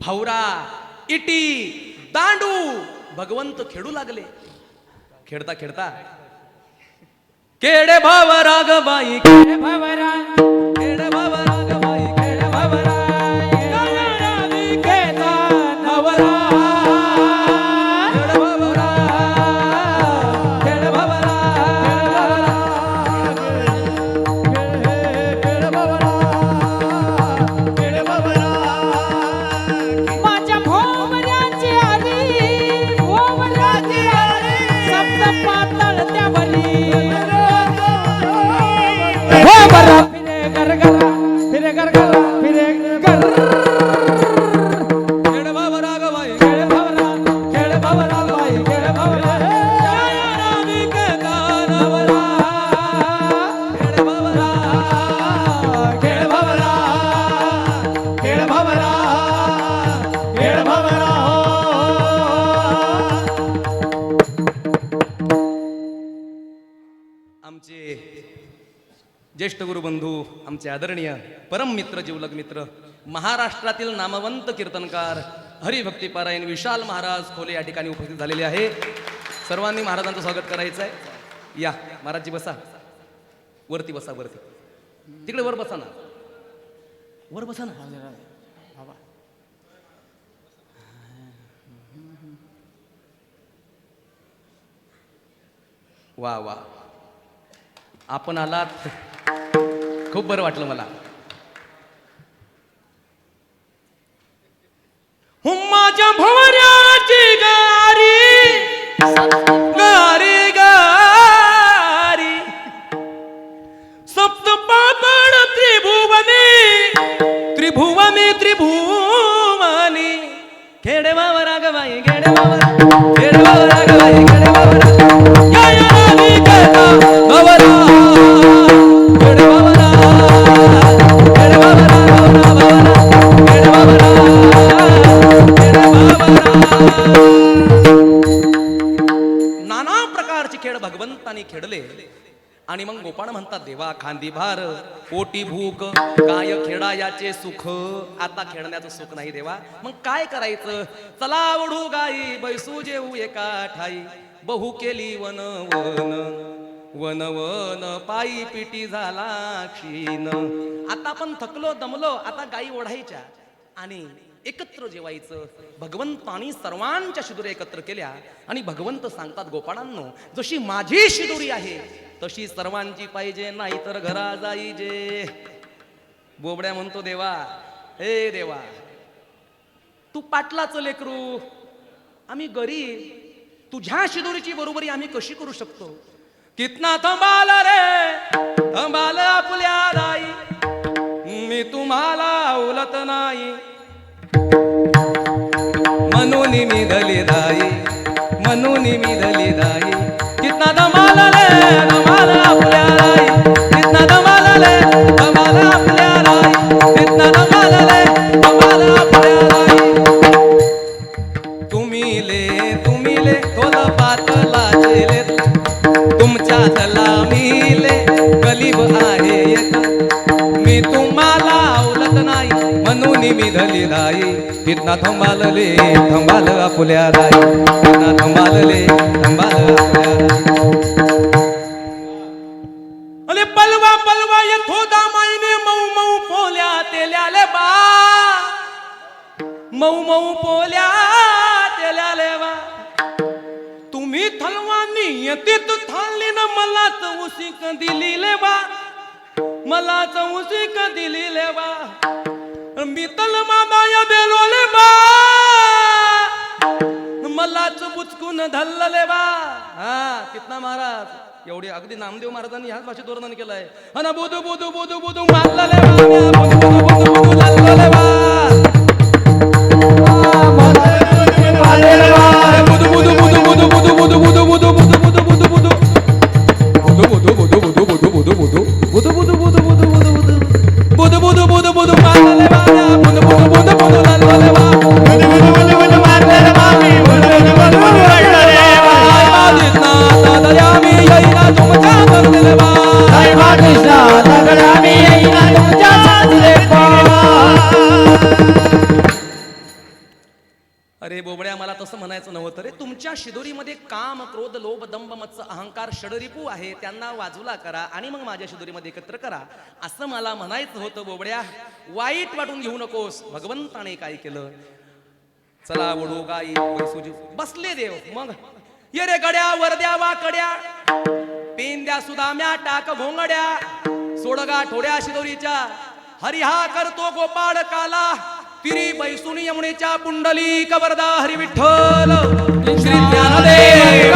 भवरा इटी दांडू भगवंत खेळू लागले खेळता खेळता केडे भाव रागबाई केडे भावरा फिरे कर गला फिरे कर. खेळ भावरा ग बाई खेळ भावरा खेळ भावरा बाई खेळ भावरा हो. आमचे ज्येष्ठ गुरुबंधू आमचे आदरणीय परम मित्र जीवलग मित्र महाराष्ट्रातील नामवंत कीर्तनकार हरिभक्तीपारायण विशाल महाराज खोले या ठिकाणी उपस्थित झालेले आहे. सर्वांनी महाराजांचं स्वागत करायचं आहे. या महाराजजी बसा. वरती बसा वरती. तिकडे वर बसा ना. वर बसा ना. वा वा. आपण आलात. खूप बरं वाटलं मला. मग गोपाळ म्हणतात देवा खांदी भार पोटी भूक काय खेळायाचे सुख? आता खेळण्याचं सुख नाही देवा. मग काय करायचं? चला ओढू गाई बैसू जेऊ एका ठाई. बहु केली वन वन वन वन पायी पिटी झाला क्षीण. आता आपण थकलो दमलो आता गाई ओढायच्या. आणि एकत्र जेवायचं. भगवंतानी सर्वांच्या शिदुऱ्या एकत्र केल्या. आणि भगवंत सांगतात गोपाळांनो जशी माझी शिदुरी आहे तशी सर्वांची पाहिजे नाही तर घरा जाईजे. बोबड्या म्हणतो देवा हे देवा तू पाटलाचं लेकरू आम्ही गरीब तुझ्या शिदोरीची बरोबरी आम्ही कशी करू शकतो? कितना थंबाल रे थंबाल आपल्या राई. मी तुम्हाला उलत नाही. म्हणून मी दलिदा मिधली नाही. तिथना थंबालले थंबाल आपुल्या दाई तिथना थंबालले थंबाल अरे पलवा मऊ मऊ पोल्या तेल्याले लेवा तुम्ही थलवानी येते तू थांबली ना मला चौसिक दिली ले बा. मला चौसिक दिली ले बा. लंबी तलमा दाया बेलोले बा. मलाच बुचकून धल्लले बा. हा कितना महाराज. एवढी अगदी नामदेव महाराजांनी ह्याच भाषेत वर्णन केलंय. अन बुधू बुधू बुधू बुधू मारलेले बा. अरे बोबड्या मला तसं म्हणायचं नव्हतं रे. तुमच्या शिदोरीमध्ये काम क्रोध लोभ दंभ मत्स अहंकार षडरिपू आहे. त्यांना वाजूला करा आणि मग माझ्या शिदोरीमध्ये एकत्र करा. असं मला म्हणायचं होतं बोबड्या. वाईट वाटून घेऊ नकोस. भगवंताने काय केलं? चला वडू गाई बसले देव. मग? ये रे गड्या वरद्या वा कड्या. पेंद्या सुदाम्या टाक घोंगड्या. सोडगा ठोड्या शिदोरीच्या. हरिहा करतो गोपाळ काला. तिरी बैसुनी यमुनेच्या पुंडली कवरदा हरिविठ्ठल. श्री ज्ञानदेव.